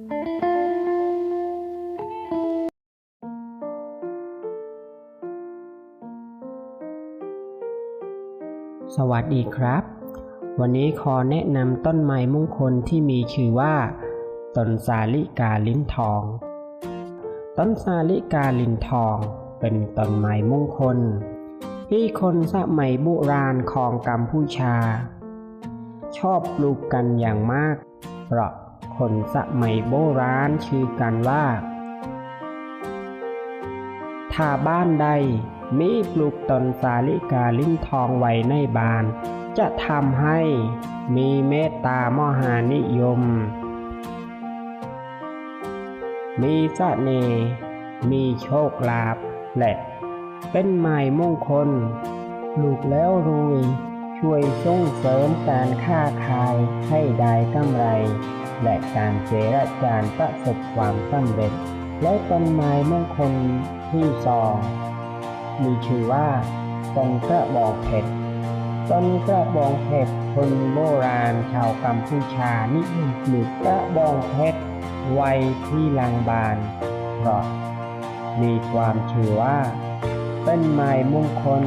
สวัสดีครับ วันนี้ขอแนะนำต้นไม้มงคลที่มีชื่อว่า ต้นสาลิกาลิ้นทอง ต้นสาลิกาลิ้นทอง เป็นต้นไม้มงคล ที่คนสมัยโบราณของกัมพูชา ชอบปลูกกันอย่างมาก เพราะ คนสมัยโบราณชื่อกันว่า ถ้าบ้านใดมีปลูกตนสาลิกาลิ้นทองไว้ในบ้าน จะทำให้มีเมตตามหานิยม มีเสน่ห์มีโชคลาภและเป็นไม้มงคล ปลูกแล้วรวยช่วยส่งเสริมการค้าขายให้ได้กำไร และการเจรจาประสบความสำเร็จ และต้นไม้มงคลที่สองมีชื่อว่าต้นกระบองเพชรต้นกระบองเพชรคนโบราณชาวกัมพูชานิยมปลูกกระบองเพชรไว้ที่ลางบานเพราะมีความเชื่อว่าเป็นไม้มงคล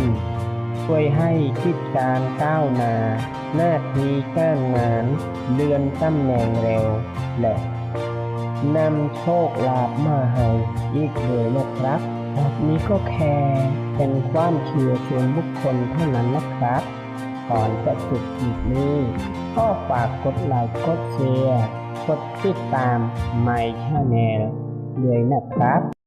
ช่วยให้คิดการก้าวหน้าหน้าที่การงานเลื่อนตำแหน่งเร็ว และนำโชคลาภมาให้อีกเลยนะครับแบบนี้ก็แค่เป็นความเชื่อส่วนบุคคลเท่านั้นนะครับ ก่อนจะจบคลิปนี้ก็ฝากกดไลค์กดแชร์กดติดตาม My Channel ด้วยนะครับ